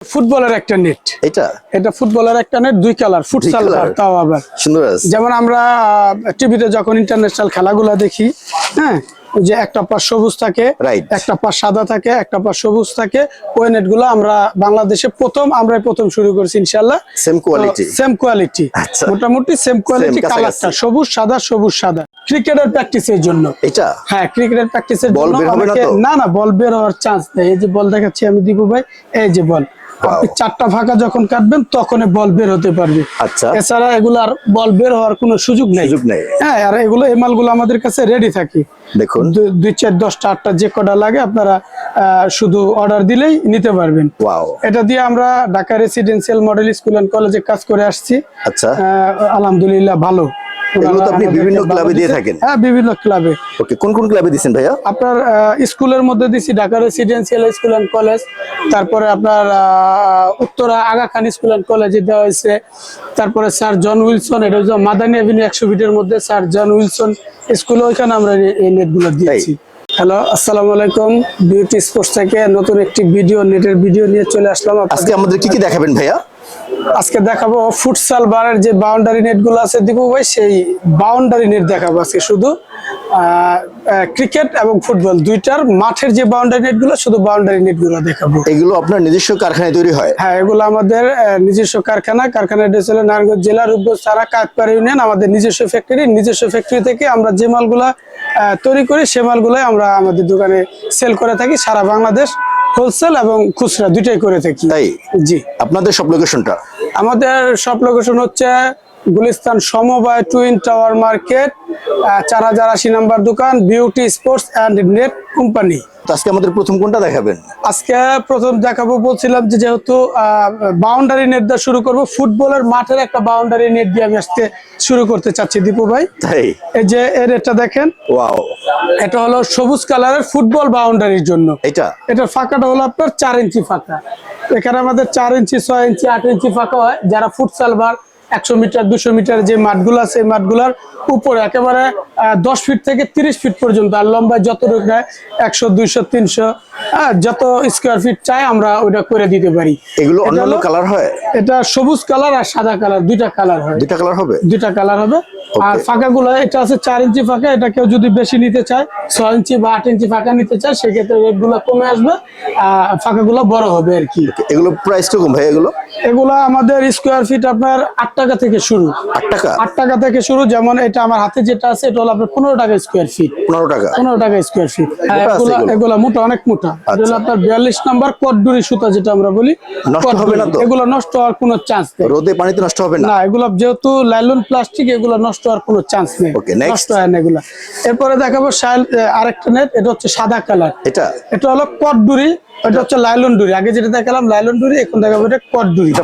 ফুটবলের একটা নেট এটা? এটা ফুটবলের একটা নেট দুই কালার ফুটসাল তাও আবার। সুন্দর যেমন আমরা টিভিতে যখন ইন্টারন্যাশনাল খেলাগুলো দেখি হ্যাঁ যে একটা পাশ সবুজ থাকে একটা পাশ সাদা থাকে একটা পাশ সবুজ থাকে ওই নেটগুলো আমরা বাংলাদেশে প্রথম আমরাই প্রথম শুরু করেছি ইনশাল্লাহ সেম কোয়ালিটি সেম কোয়ালিটি। মোটামুটি সেম কোয়ালিটি কালারটা সবুজ সাদা সবুজ সাদা। ক্রিকেটের প্র্যাকটিসের জন্য। এটা? হ্যাঁ ক্রিকেটের প্র্যাকটিসের বল জন্য না না বল বের হওয়ার চান্স নেই। এই যে বল দেখাচ্ছি আমি দীপু ভাই। এই যে বল। চারটা ফাঁকা যখন কাটবেন তখন বল বের হতে পারবে। আচ্ছা। এছাড়া এগুলার বল বের হওয়ার কোনো সুযোগ নেই। সুযোগ নেই। হ্যাঁ আর এগুলো এই মালগুলো আমাদের কাছে রেডি থাকে। দেখুন। দুই চার দশটা আটটা যে কটা লাগে আপনারা শুধু অর্ডার দিলেই নিতে পারবেন। ওয়াও এটা দিয়ে আমরা Dhaka residential model school and কলেজে কাজ করে আসছি। আচ্ছা। আলহামদুলিল্লাহ ভালো। এগুলো তো আপনি বিভিন্ন ক্লাবে দিয়ে থাকেন? হ্যাঁ বিভিন্ন ক্লাবে ওকে কোন কোন ক্লাবে দিছেন ভাইয়া? আপনার স্কুলের মধ্যে দিছি Dhaka residential school and college তারপরে আপনার উত্তরা আগা খান স্কুল অ্যান্ড কলেজে দেওয়া হয়েছে। তারপরে স্যার জন উইলসন এটা হচ্ছে মাদানী এভিনিউ একশো ফিটের মধ্যে। স্যার জন উইলসন স্কুলে ওইখানে আমরা এই- নেটগুলো দিয়েছি। হ্যালো আসসালামু আলাইকুম। বিউটি স্পোর্টস থেকে নতুন একটি ভিডিও নেটের ভিডিও নিয়ে চলে আসলাম আজকে আমাদের কি কি দেখাবেন ভাইয়া? আজকে দেখাবো ফুটসাল বারের যে বাউন্ডারি নেটগুলো আছে দীপু ভাই সেই বাউন্ডারি নেট দেখাবো আজকে শুধু। ক্রিকেট এবং ফুটবল দুইটার মাঠের যে বাউন্ডারি নেটগুলো শুধু বাউন্ডারি নেটগুলো দেখাবো। এগুলো আপনার নিজস্ব কারখানায় তৈরি হয়? হ্যাঁ এগুলো আমাদের নিজস্ব কারখানা। কারখানা ডেস হলো নারায়ণগঞ্জ জেলা রূপগঞ্জ সারা কাকপাড়া ইউনিয়ন আমাদের নিজস্ব ফ্যাক্টরি নিজস্ব ফ্যাক্টরি থেকে আমরা যে মালগুলা তৈরি করি সে মালগুলাই আমরা আমাদের দোকানে সেল করে থাকি সারা বাংলাদেশ। হোলসেল এবং খুচরা দুইটাই করে থাকি। তাই? জি। আপনাদের সব লোকেশনটা আমাদের সব লোকেশন হচ্ছে গুলিস্তান সমবায় টুইন টাওয়ার মার্কেট চার হাজার আশি নাম্বার দোকান beauty sports and net company. আজকে আমাদের প্রথম কোনটা দেখাবেন? আজকে প্রথম দেখাবো বলছিলাম যে যেহেতু বাউন্ডারি নেট দিয়ে শুরু করব ফুটবলের মাঠের একটা বাউন্ডারি নেট দিয়ে আমি আজকে শুরু করতে চাচ্ছি দীপু ভাই। তাই? এই যে এর এটা দেখেন। ওয়াও। এটা হলো সবুজ কালারের ফুটবল বাউন্ডারির জন্য। এটা এটার ফাঁকাটা হলো আপনার চার ইঞ্চি ফাঁকা। এখানে আমাদের চার ইঞ্চি ছয় ইঞ্চি আট ইঞ্চি ফাঁকা হয় যারা ফুটসাল বার একশো মিটার দুশো মিটার যে মাঠগুলো আছে এই মাঠগুলোর উপরে একেবারে দশ ফিট থেকে তিরিশ ফিট পর্যন্ত আর লম্বায় যত নেয় একশো দুইশো তিনশো হ্যাঁ যত স্কোয়ার ফিট চাই আমরা ওটা করে দিতে পারি। এগুলো অন্যান্য কালার হয়? এটা সবুজ কালার আর সাদা কালার দুইটা কালার হয়। দুইটা কালার হবে? দুইটা কালার হবে। আর ফাঁকা গুলো এটা আছে চার ইঞ্চি ফাঁকা এটা কেউ যদি বেশি নিতে চায় ছয় ইঞ্চি বা আট ইঞ্চি ফাঁকা নিতে চায় সেক্ষেত্রে রেটগুলো কমে আসবে আর ফাঁকা গুলো বড় হবে আর কি। এগুলো প্রাইস কীরকম ভাই এগুলো? এগুলো আমাদের স্কোয়ার ফিট আপনার আট টাকা থেকে শুরু। আট টাকা? আট টাকা থেকে শুরু যেমন এটা আমার হাতে যেটা আছে এটা হলো আপনার পনেরো টাকা স্কোয়ার ফিট পনেরো টাকা? পনেরো টাকা স্কোয়ার ফিট মোটা আছে এগুলো এগুলো? এগুলো মোটা অনেক মোটা। এটা হলো আচ্ছা। আপনার বিয়াল্লিশ নাম্বার কটডুরি সুতা যেটা আমরা বলি? এগুলো নষ্ট হওয়ার কোনো চান্স নেই। রোদে পানিতে নষ্ট হবে না? এগুলো যেহেতু লাইলন প্লাস্টিক এগুলো নষ্ট হওয়ার কোনো চান্স নেই। নষ্ট হয় না এগুলো। এরপরে দেখাবো আরেকটা নেট এটা হচ্ছে সাদা কালার এটা? এটা হলো কটডুরি এটা হচ্ছে লাইলন ডুরি। আগে যেটা দেখালাম লাইলন ডুরি এখন দেখাবো এটা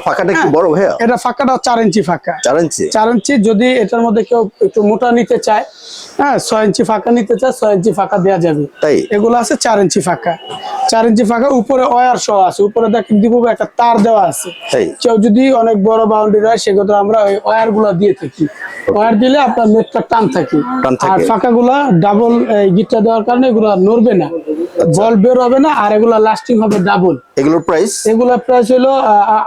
ফাঁকাটা একটু হ্যাঁ। বড় ভাইয়া? এটা ফাঁকাটা চার ইঞ্চি ফাঁকা। চার ইঞ্চি? চার ইঞ্চি যদি এটার মধ্যে কেউ একটু মোটা নিতে চায় হ্যাঁ ইঞ্চি ফাঁকা নিতে চায় ইঞ্চি ফাঁকা যাবে। তাই? এগুলো আছে চার ইঞ্চি ফাঁকা। ইঞ্চি ফাঁকা উপরে ওয়ার সহ আছে। উপরে দেখেন দিব একটা তার দেওয়া আছে। তাই? কেউ যদি অনেক বড় বাউন্ডারি হয় সেক্ষেত্রে আমরা ওই ওয়্যারগুলো দিয়ে থাকি। ওয়্যার দিলে আপনার নেটটা টান থাকে। টান থাকে। আর ফাঁকা গুলা ডাবল গিটটা দেওয়ার কারণে এগুলো নড়বে না। বল বের হবে না আর এগুলো লাস্টিং হবে ডাবল এগুলোর প্রাইস এগুলোর প্রাইস হলো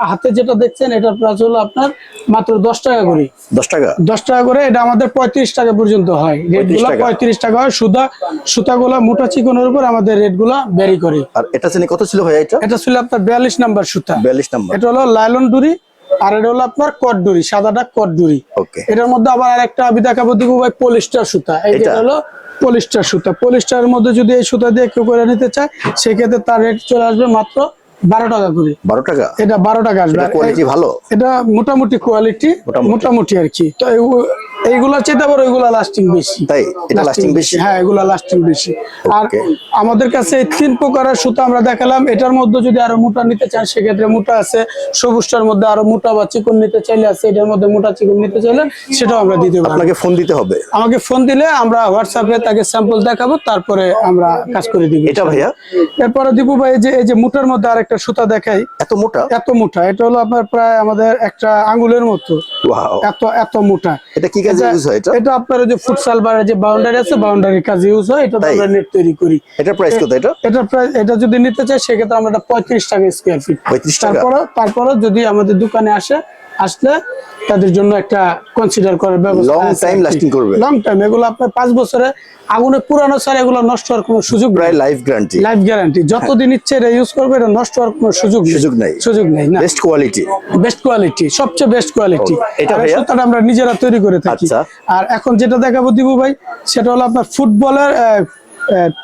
হাতে যেটা দেখছেন এটার প্রাইস হলো আপনার মাত্র দশ টাকা করে। দশ টাকা? দশ টাকা করে এটা আমাদের পঁয়ত্রিশ টাকা পর্যন্ত হয়। রেটগুলো টাকা। পঁয়ত্রিশ টাকা হয়। সুতা সুতাগুলো মোটা চিকনের উপর আমাদের রেটগুলো ভ্যারি করে। আর এটা শ্রেণি কত ছিল ভাইয়া এটা? এটা ছিল আপনার বিয়াল্লিশ নাম্বার সুতা। বিয়াল্লিশ নাম্বার। এটা হলো লাইলন ডুরি আর এটা হলো আপনার কটডুরি সাদাটা কটডুরি ওকে এটার মধ্যে আবার আরেকটা আমি দেখাবো দিব ভাই পলিস্টার সুতা। এটা? হলো পলিস্টার সুতা। পলিস্টারের মধ্যে যদি এই সুতা দিয়ে কেউ করে নিতে চায় সেক্ষেত্রে তার রেট চলে আসবে মাত্র বারো টাকা করে। বারো টাকা? এটা বারো টাকা আসবে। কোয়ালিটি ভালো? এটা মোটামুটি কোয়ালিটি মোটামুটি। মোটামুটি আর কি। তো এইগুলা চেয়ে আবার ওইগুলা লাস্টিং বেশি। তাই? এটা lasting বেশি? হ্যাঁ এগুলা লাস্টিং বেশি। আর আমাদের কাছে তিন প্রকারের সুতা আমরা দেখালাম। এটার মধ্যে যদি আরও মোটা নিতে চান সেক্ষেত্রে মোটা আছে। সবুজটার মধ্যে আরও মোটা বা চিকন নিতে চাইলে আছে। এটার মধ্যে মোটা চিকন নিতে চাইলে সেটাও আমরা দিতে পারব আপনাকে ফোন দিতে হবে। আমাকে ফোন দিলে আমরা হোয়াটসঅ্যাপে তাকে স্যাম্পল দেখাবো তারপরে আমরা কাজ করে দিব। এটা ভাইয়া? এরপরে দীপু ভাই যে এই যে মোটার মধ্যে আরেকটা সুতা দেখাই। এত মোটা? এত মোটা। এটা হলো আপনার প্রায় আমাদের একটা আঙ্গুলের মতো। এত এত মোটা। এটা কি কাজে ইউজ হয় এটা? এটা আপনার যে ফুটসাল বার যে বাউন্ডারি আছে বাউন্ডারির কাজে ইউজ হয় এটা আমরা নেট তৈরি করি। এটা প্রাইস কত এটা? এটা যদি নিতে চাই সেক্ষেত্রে আমরা এটা পঁয়ত্রিশ টাকা স্কোয়ার ফিট 35 টাকা? তারপরে তারপরে যদি আমাদের দোকানে আসে আসলে তাদের জন্য একটা কনসিডার করার ব্যবস্থা Long time lasting করবে। লং টাইম এগুলো আপনার পাঁচ বছরে আগুনে পুরানো ছাড়া এগুলো নষ্ট হওয়ার কোনো সুযোগ প্রায় লাইফ গ্যারান্টি লাইফ গ্যারান্টি যতদিন ইচ্ছে এটা ইউজ করবে এটা নষ্ট হওয়ার কোনো সুযোগ সুযোগ নাই। সুযোগ নেই না। বেস্ট কোয়ালিটি বেস্ট কোয়ালিটি সবচেয়ে বেস্ট কোয়ালিটি এটা? সুতাটা আমরা নিজেরা তৈরি করে থাকি। আচ্ছা। আর এখন যেটা দেখাবো দিবু ভাই সেটা হলো আপনার ফুটবলের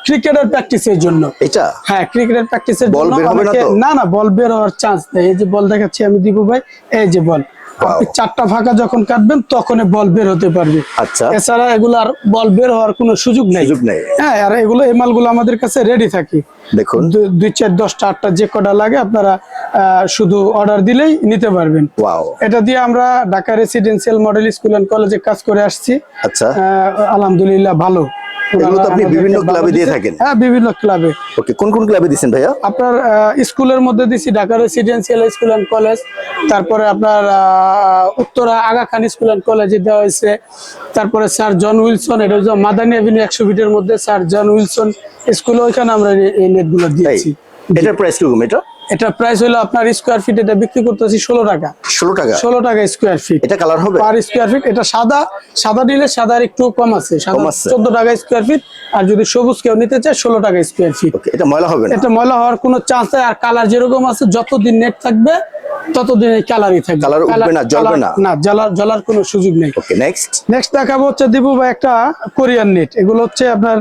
ক্রিকেটের প্র্যাকটিসের জন্য। এটা? হ্যাঁ ক্রিকেটের প্র্যাকটিসের জন্য না না বল বের হওয়ার চান্স নেই। এই যে বল দেখাচ্ছি আমি দিব ভাই। এই যে বল। আপনি চারটা ফাঁকা যখন কাটবেন তখন বল বের হতে পারবে। আচ্ছা। এছাড়া এগুলো আর বল বের হওয়ার কোনো সুযোগ নেই। সুযোগ নেই। হ্যাঁ আর এগুলো এই মালগুলো আমাদের কাছে রেডি থাকে। দেখুন। দুই চার দশটা আটটা যে কটা লাগে আপনারা শুধু অর্ডার দিলেই নিতে পারবেন। ওয়াও এটা দিয়ে আমরা Dhaka residential model school and কলেজে কাজ করে আসছি। আচ্ছা। আলহামদুলিল্লাহ ভালো। এগুলো তো আপনি বিভিন্ন ক্লাবে দিয়ে থাকেন। হ্যাঁ বিভিন্ন ক্লাবে। ওকে কোন কোন ক্লাবে দিচ্ছেন ভাইয়া? আপনার স্কুলের মধ্যে দিছি Dhaka residential school and college তারপরে আপনার উত্তরা আগা খান স্কুল অ্যান্ড কলেজে দেওয়া হয়েছে তারপরে স্যার জন উইলসন এটা হচ্ছে মাদানী এভিনিউ একশো ফিটের মধ্যে স্যার জন উইলসন স্কুলে ওইখানে আমরা এই- নেটগুলো দিয়েছি। এটার প্রাইস কীরকম এটা? এটা প্রাইস হলো আপনার স্কোয়ার ফিট এটা বিক্রি করতেছি ষোলো টাকা। ষোলো টাকা? ষোলো টাকা স্কোয়ার ফিট এটা কালার হবে? পার স্কোয়ার ফিট এটা সাদা সাদা নিলে সাদার একটু কম আছে। সাদা। চোদ্দ টাকা স্কোয়ার ফিট আর যদি সবুজ কেউ নিতে চায় ষোলো টাকা স্কোয়ার ফিট ওকে এটা ময়লা হবে না? এটা ময়লা হওয়ার কোনো চান্স নেই আর কালার যেরকম আছে যতদিন নেট থাকবে ততদিন এই কালারই থাকবে। Colour উঠবে না, জ্বলবে না। না জ্বলার জ্বলার কোনো সুযোগ নেই। ওকে নেক্সট নেক্সট দেখাবো হচ্ছে দিব ভাই একটা কোরিয়ান নেট এগুলো হচ্ছে আপনার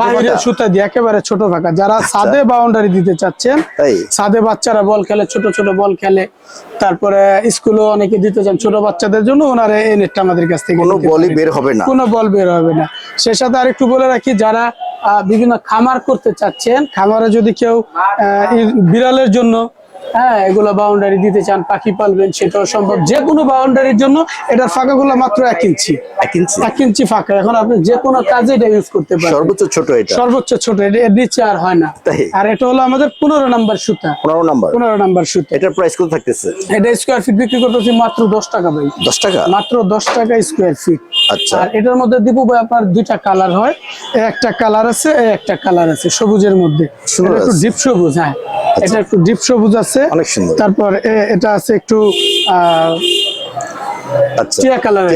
বাইরের সুতা দিয়ে একেবারে ছোট ফাঁকা যারা সাদে বাউন্ডারি দিতে চাচ্ছেন সাদে বাচ্চারা বল খেলে ছোট ছোট বল খেলে তারপরে স্কুলে অনেকে দিতে চান ছোট বাচ্চাদের জন্য ওনারা এই নেটটা আমাদের কাছ থেকে কোনো বলই বের হবে না। কোনো বল বের হবে না। সে সাথে আরেকটু বলে রাখি যারা বিভিন্ন খামার করতে চাচ্ছেন খামারে যদি কেউ বিড়ালের জন্য হ্যাঁ এগুলো বাউন্ডারি দিতে চান পাখি পালবেন সেটাও সম্ভব। যে কোনো বাউন্ডারির জন্য এটার ফাঁকাগুলো মাত্র এক ইঞ্চি। এক ইঞ্চি। এক ইঞ্চি ফাঁকা। এখন আপনি যে কোনো কাজে এটা ইউজ করতে পারবেন সর্বোচ্চ ছোট এটা। সর্বোচ্চ ছোট এটা এর নিচে আর হয় না। আর এটা হলো আমাদের পনেরো নাম্বার সুতা। পনেরো নাম্বার। পনেরো নাম্বার সুতা। এটার প্রাইস কত থাকতেছে? এটা স্কোয়ার ফিট বিক্রি করতেছি মাত্র দশ টাকা ভাই। দশ টাকা? মাত্র দশ টাকা স্কোয়ার ফিট আচ্ছা। আর এটার মধ্যে দীপু ভাই আপনার দুইটা কালার হয়। একটা কালার আছে একটা কালার আছে সবুজের মধ্যে। একটু ডিপ সবুজ হ্যাঁ। এটা একটু ডিপ সবুজ আছে। অনেক সুন্দর। তারপর এটা আছে একটু আচ্ছা। টিয়া কালারের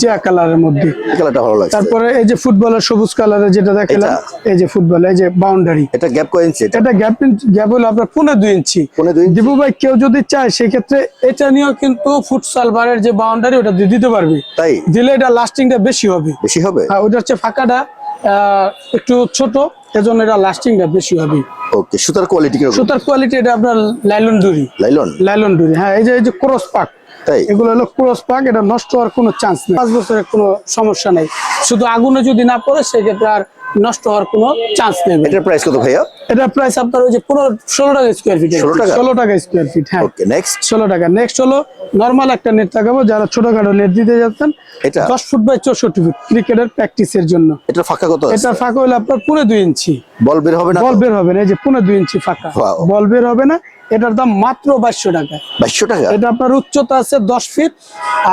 টিয়া কালারের মধ্যে। কালারটা ভালো লাগছে। তারপরে এই যে ফুটবলের সবুজ কালারের যেটা দেখালাম এই যে ফুটবল এই যে বাউন্ডারি এটা গ্যাপ কয় ইঞ্চি এটা? এটা গ্যাপ গ্যাপ হলো আপনার পনেরো দুই ইঞ্চি পনেরো দিবু ভাই কেউ যদি চায় সেক্ষেত্রে এটা নিয়েও কিন্তু ফুটসাল বারের যে বাউন্ডারি ওটা দিতে পারবে। তাই? দিলে এটা লাস্টিংটা বেশি হবে। বেশি হবে? ওটা হচ্ছে ফাঁকাটা আহ, একটু ছোট। এজন্য এটা লাস্টিংটা বেশি হবে। ওকে সুতার কোয়ালিটি কীরকম? সুতার কোয়ালিটি এটা আপনার লাইলন ডুরি লাইলন লাইলন ডুরি হ্যাঁ এই যে এই যে ক্রস পাক তাই? এগুলো হলো ক্রস পাক এটা নষ্ট হওয়ার কোনো চান্স নেই। পাঁচ বছরের কোনো সমস্যা নেই। শুধু আগুনে যদি না পড়ে সেক্ষেত্রে আর নষ্ট হওয়ার কোনো চান্স নেই। এটার প্রাইস কত ভাইয়া? এটা প্রাইস আপনার ওই যে পনেরো ষোলো টাকা স্কোয়ার ফিট 16 টাকা? ষোলো টাকা স্কোয়ার ফিট হ্যাঁ। ওকে নেক্সট ষোলো টাকা। নেক্সট হলো নর্মাল একটা নেট লাগাবো। যারা ছোটখাটো নেট দিতে যাচ্ছেন এটা? দশ ফুট বাই চৌষট্টি ফুট ক্রিকেটের প্র্যাকটিসের জন্য। এটা ফাঁকা কত আছে? এটা ফাঁকা হলে আপনার পুরো দুই ইঞ্চি। বল বের হবে না বল বের হবে না এই যে পুরো দুই ইঞ্চি ফাঁকা। বল বের হবে না এটার দাম মাত্র বাইশশো টাকা। বাইশশো টাকা? এটা আপনার উচ্চতা আছে দশ ফিট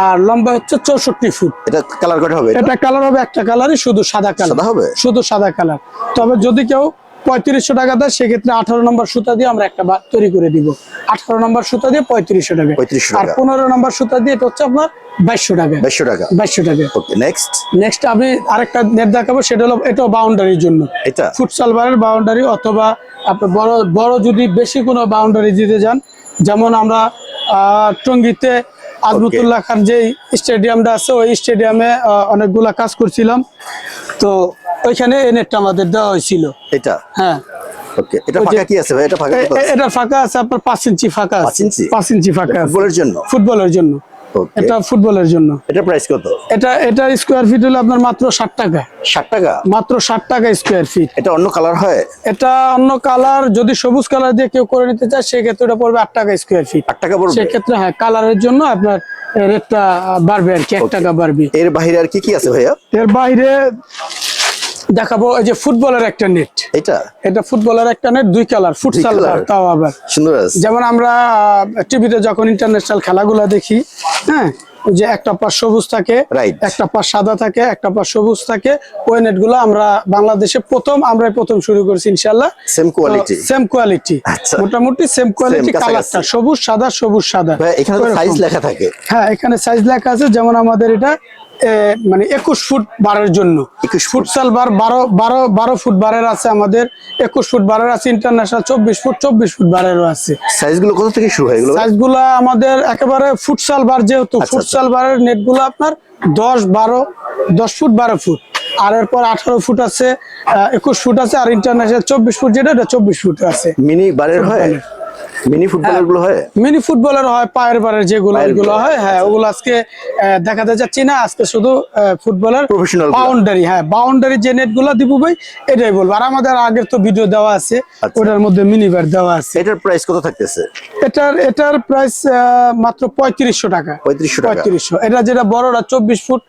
আর লম্বা হচ্ছে চৌষট্টি ফুট। এটা কালার কটা হবে এটা? এটা কালার হবে একটা কালারই শুধু সাদা কালার সাদা হবে? শুধু সাদা কালার তবে যদি কেউ পঁয়ত্রিশশো টাকা দেয় সেক্ষেত্রে আঠারো নম্বর সুতা দিয়ে আমরা একটা তৈরি করে দিব। আঠারো নম্বর সুতা দিয়ে পঁয়ত্রিশশো টাকা। 3500 আর পনেরো নম্বর সুতা দিয়ে এটা হচ্ছে আপনার বাইশশো টাকা। বাইশশো টাকা। বাইশশো টাকা। ওকে নেক্সট নেক্সট আমি আরেকটা নেট দেখাবো সেটা হলো এটাও বাউন্ডারির জন্য। এটা? ফুটসাল বারের বাউন্ডারি অথবা আপনার বড় বড় যদি বেশি কোনো বাউন্ডারি দিতে যান যেমন আমরা টঙ্গীতে আজমতুল্লাহ খান যে স্টেডিয়ামটা আছে ওই স্টেডিয়ামে অনেকগুলা কাজ করছিলাম। তো ওইখানে এই নেটটা আমাদের দেওয়া হয়েছিল। এটা? হ্যাঁ। ওকে এটা ফাঁকা কি আছে ভাই? এটা ফাঁকা এ- কত এ- আছে এটা ফাঁকা আছে আপনার পাঁচ ইঞ্চি ফাঁকা পাঁচ আছে ইঞ্চি? পাঁচ ইঞ্চি ফাঁকা আছে। ফুটবলের জন্য? ফুটবলের জন্য। এটা ফুটবলের জন্য। এটা প্রাইস কত? এটা এটা স্কোয়ার ফিট হলো আপনার মাত্র ষাট টাকা। ষাট টাকা? মাত্র ষাট টাকা স্কোয়ার ফিট এটা অন্য কালার হয়? এটা অন্য কালার যদি সবুজ কালার দিয়ে কেউ করে নিতে চায় সেক্ষেত্রে এটা পড়বে আট টাকা স্কোয়ার ফিট আট টাকা পড়বে? সেক্ষেত্রে হ্যাঁ কালারের জন্য আপনার রেটটা বাড়বে আর কি এক টাকা বাড়বে। এর বাইরে আর কি কি আছে ভাইয়া? এর বাইরে দেখাবো এই যে ফুটবলের একটা নেট। এটা? এটা ফুটবলের একটা নেট দুই কালার ফুটসাল তাও আবার। সুন্দর যেমন আমরা টিভিতে যখন ইন্টারন্যাশনাল খেলাগুলো দেখি হ্যাঁ যে একটা পাশ সবুজ থাকে একটা পাশ সাদা থাকে একটা পাশ সবুজ থাকে ওই নেটগুলো আমরা বাংলাদেশে প্রথম আমরা প্রথম শুরু করেছি ইনশাল্লাহ সেম কোয়ালিটি সেম কোয়ালিটি। মোটামুটি সেম কোয়ালিটি কালারটা সবুজ সাদা সবুজ সাদা। এখানে সাইজ লেখা থাকে। হ্যাঁ এখানে সাইজ লেখা আছে যেমন আমাদের এটা মানে একুশ ফুট বারের জন্য। 21 ফুট। ফুটসাল বার বারো বারো বারো ফুট বারের আছে আমাদের। একুশ ফুট বারের আছে ইন্টারন্যাশনাল চব্বিশ ফুট চব্বিশ ফুট বারেরও আছে। সাইজগুলো কত থেকে শুরু হয় এগুলো? সাইজগুলা আমাদের একেবারে ফুটসাল বার যেহেতু আচ্ছা। ফুটসাল বারের নেটগুলো আপনার দশ বারো দশ ফুট বারো ফুট। আর এরপর আঠারো ফুট আছে একুশ ফুট আছে আর ইন্টারন্যাশনাল চব্বিশ ফুট যেটা চব্বিশ ফুট আছে। মিনি বারের হয়? মিনি ফুটবলেরগুলো হয়? মিনি ফুটবলের হয় পায়ের বারের যেগুলো হয় হ্যাঁ ওগুলো আজকে দেখাতে যাচ্ছি না আজকে শুধু ফুটবলেরগুলো। বাউন্ডারি হ্যাঁ বাউন্ডারি যে নেটগুলো দিব ভাই এটাই বলব। আর আমাদের আগের তো ভিডিও দেওয়া আছে আচ্ছা। ওটার মধ্যে মিনি বার দেওয়া আছে। এটার প্রাইস কত থাকতেছে? এটার এটার প্রাইস মাত্র পঁয়ত্রিশশো টাকা। 3500 টাকা। পঁয়ত্রিশশো। এটা যেটা বড়টা চব্বিশ ফুট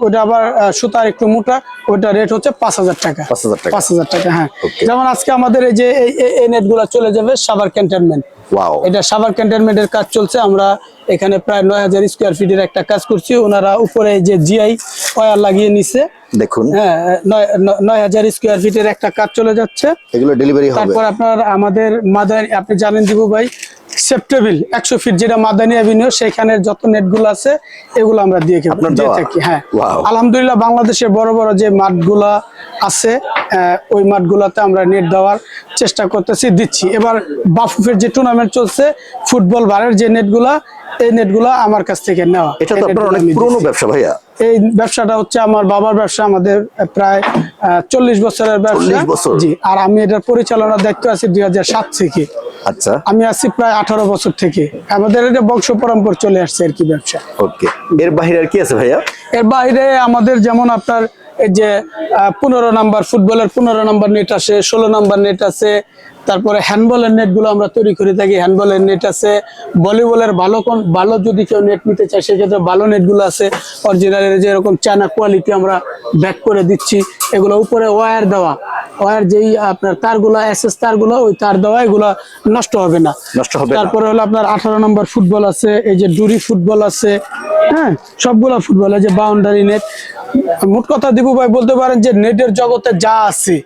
ওটা আবার সুতার একটু মোটা ওটা রেট হচ্ছে পাঁচ হাজার টাকা। পাঁচ হাজার টাকা। হ্যাঁ। যেমন আজকে আমাদের এই যে এই- এই- এই নেটগুলা চলে যাবে সাবার ক্যান্টনমেন্ট। এটা সাভার ক্যান্টনমেন্টের কাজ চলছে আমরা এখানে প্রায় নয় হাজার স্কোয়ার ফিটের একটা কাজ করছি ওনারা উপরে যে জিআই ওয়ার লাগিয়ে নিছে। দেখুন। হ্যাঁ নয়- হাজার স্কোয়ার ফিটের একটা কাজ চলে যাচ্ছে। এগুলো ডেলিভারি হবে। তারপর আপনার আমাদের মাদানি আপনি জানেন দিবু ভাই সেপ্টেবিল একশো ফিট যেটা মাদানি অ্যাভিনিউ সেখানে যত নেটগুলো আছে এগুলো আমরা দিয়ে দিয়ে থাকি হ্যাঁ। আলহামদুলিল্লাহ বাংলাদেশের বড় বড় যে মাঠগুলা আছে ওই মাঠগুলোতে আমরা নেট দেওয়ার চেষ্টা করতেছি দিচ্ছি। এবার বাফুফের যে টুর্নামেন্ট চলছে ফুটবল বারের যে নেটগুলা এই নেটগুলা আমার কাছ থেকে নেওয়া। এটা তো আপনার অনেক পুরনো ব্যবসা ভাইয়া। এই ব্যবসাটা হচ্ছে আমার বাবার ব্যবসা আমাদের প্রায় চল্লিশ বছরের ব্যবসা। জি আর আমি এটার পরিচালনার দায়িত্ব আছি দুই সাত থেকে। আচ্ছা। আমি আছি প্রায় আঠারো বছর থেকে। আমাদের এটা বংশ পরম্পর চলে আসছে আর কি ব্যবসা। ওকে। এর বাইরে আর কি আছে ভাইয়া? এর বাইরে আমাদের যেমন আপনার এই যে পনেরো নাম্বার ফুটবলের পনেরো নাম্বার নেট আছে ষোলো নাম্বার নেট আছে তারপরে হ্যান্ডবলের নেটগুলো আমরা তৈরি করে থাকি হ্যান্ডবলের নেট আছে ভলিবলের ভালো কোন ভালো যদি কেউ নেট নিতে চায় সেক্ষেত্রে ভালো নেটগুলো আছে। অরিজিনালের যেরকম চায়না কোয়ালিটি আমরা ব্যাক করে দিচ্ছি এগুলো উপরে ওয়্যার দেওয়া। ওয়্যার যেই আপনার তারগুলো এসএস তারগুলো ওই তার দেওয়া এগুলো নষ্ট হবে না। নষ্ট হবে তারপরে হলো আপনার আঠারো নম্বর ফুটবল আছে এই যে ডুরি ফুটবল আছে হ্যাঁ সবগুলা ফুটবল আছে বাউন্ডারি নেট মোট কথা দিবু ভাই বলতে পারেন যে নেটের জগতে যা আছে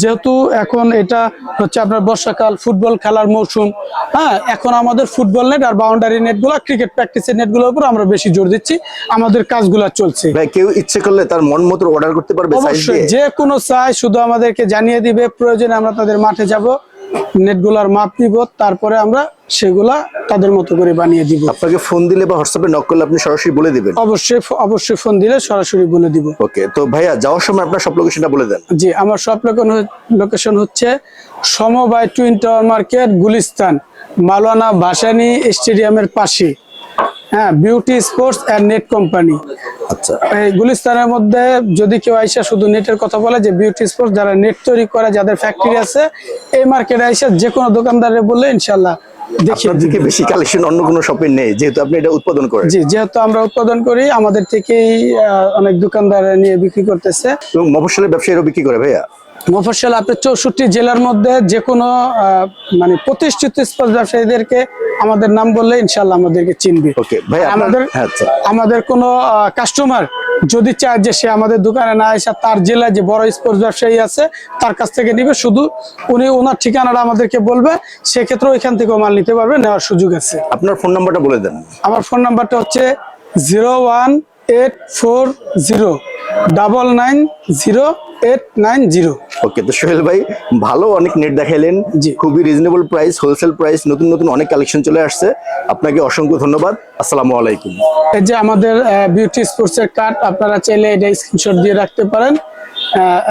যেহেতু এখন এটা হচ্ছে আপনার বর্ষাকাল ফুটবল খেলার মৌসুম হ্যাঁ এখন আমাদের ফুটবল নেট আর বাউন্ডারি নেটগুলা ক্রিকেট প্র্যাকটিসের নেটগুলোর উপর আমরা বেশি জোর দিচ্ছি আমাদের কাজগুলা চলছে। ভাই কেউ ইচ্ছে করলে তার মন মতো অর্ডার করতে পারবে অবশ্যই যে কোনো চাই শুধু আমাদেরকে জানিয়ে দিবে প্রয়োজনে আমরা তাদের মাঠে যাব। নেটগুলার মাপ নিব তারপরে আমরা সেগুলা তাদের মতো করে বানিয়ে দিব। আপনাকে ফোন দিলে বা হোয়াটসঅ্যাপে নক করলে আপনি সরাসরি বলে দিবেন? অবশ্যই অবশ্যই ফোন দিলে সরাসরি বলে দিব। ওকে তো ভাইয়া যাওয়ার সময় আপনার সব লোকেশনটা বলে দেন। জি আমার সব লোকেশন হচ্ছে সমবায় twin tower market Gulistan Maulana Bhasani স্টেডিয়ামের পাশে হ্যাঁ beauty sports and net company আচ্ছা। এই গুলিস্তানের মধ্যে যদি কেউ আইসা শুধু নেটের কথা বলে যে বিউটি স্পোর্টস যারা নেট তৈরি করে যাদের ফ্যাক্টরি আছে এই মার্কেটে আইসা যে কোনো দোকানদারে বললে ইনশাল্লাহ আপনার থেকে বেশি কালেকশন অন্য কোনো শপে নেই যেহেতু আপনি এটা উৎপাদন করেন। জি যেহেতু আমরা উৎপাদন করি আমাদের থেকেই অনেক দোকানদার নিয়ে বিক্রি করতেছে। এবং মফস্বলের ব্যবসায়ীরাও বিক্রি করে ভাইয়া? মফস্বল আপনার চৌষট্টি জেলার মধ্যে যে কোনো মানে প্রতিষ্ঠিত স্পোর্টস ব্যবসায়ীদেরকে আমাদের নাম বললে ইনশাল্লাহ আমাদেরকে চিনবে। আমাদের হ্যাঁ আচ্ছা। আমাদের কোনো কাস্টমার যদি চায় যে সে আমাদের দোকানে না এসে তার জেলায় যে বড় স্পোর্টস ব্যবসায়ী আছে তার কাছ থেকে নিবে শুধু উনি ওনার ঠিকানাটা আমাদেরকে বলবে সেক্ষেত্রে ওইখান থেকেও মাল নিতে পারবে নেওয়ার সুযোগ আছে। আপনার ফোন নাম্বারটা বলে দেন। আমার ফোন নাম্বারটা হচ্ছে zero one eight four zero double nine zero eight nine zero okay তো সোহেল ভাই ভালো অনেক নেট দেখাইলেন। খুবই রিজনেবল প্রাইস হোলসেল প্রাইস নতুন নতুন অনেক কালেকশন চলে আসছে। আপনাকে অসংখ্য ধন্যবাদ। আসসালামু আলাইকুম। এই যে আমাদের বিউটি স্পোর্টস এর কার্ড আপনারা চাইলে এটা স্ক্রিনশট দিয়ে রাখতে পারেন।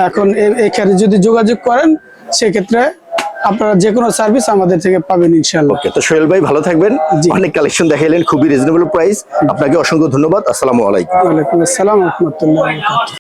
এখন এখানে যদি যোগাযোগ করেন সেক্ষেত্রে আপনারা যে কোনো সার্ভিস আমাদের থেকে পাবেন ইনশাআল্লাহ। ওকে তো সোহেল ভাই ভালো থাকবেন। অনেক কালেকশন দেখাইলেন খুবই রিজনেবল প্রাইস আপনাকে অসংখ্য ধন্যবাদ আসসালামু আলাইকুম। ওয়া আলাইকুম আসসালাম রহমতুল্লাহ।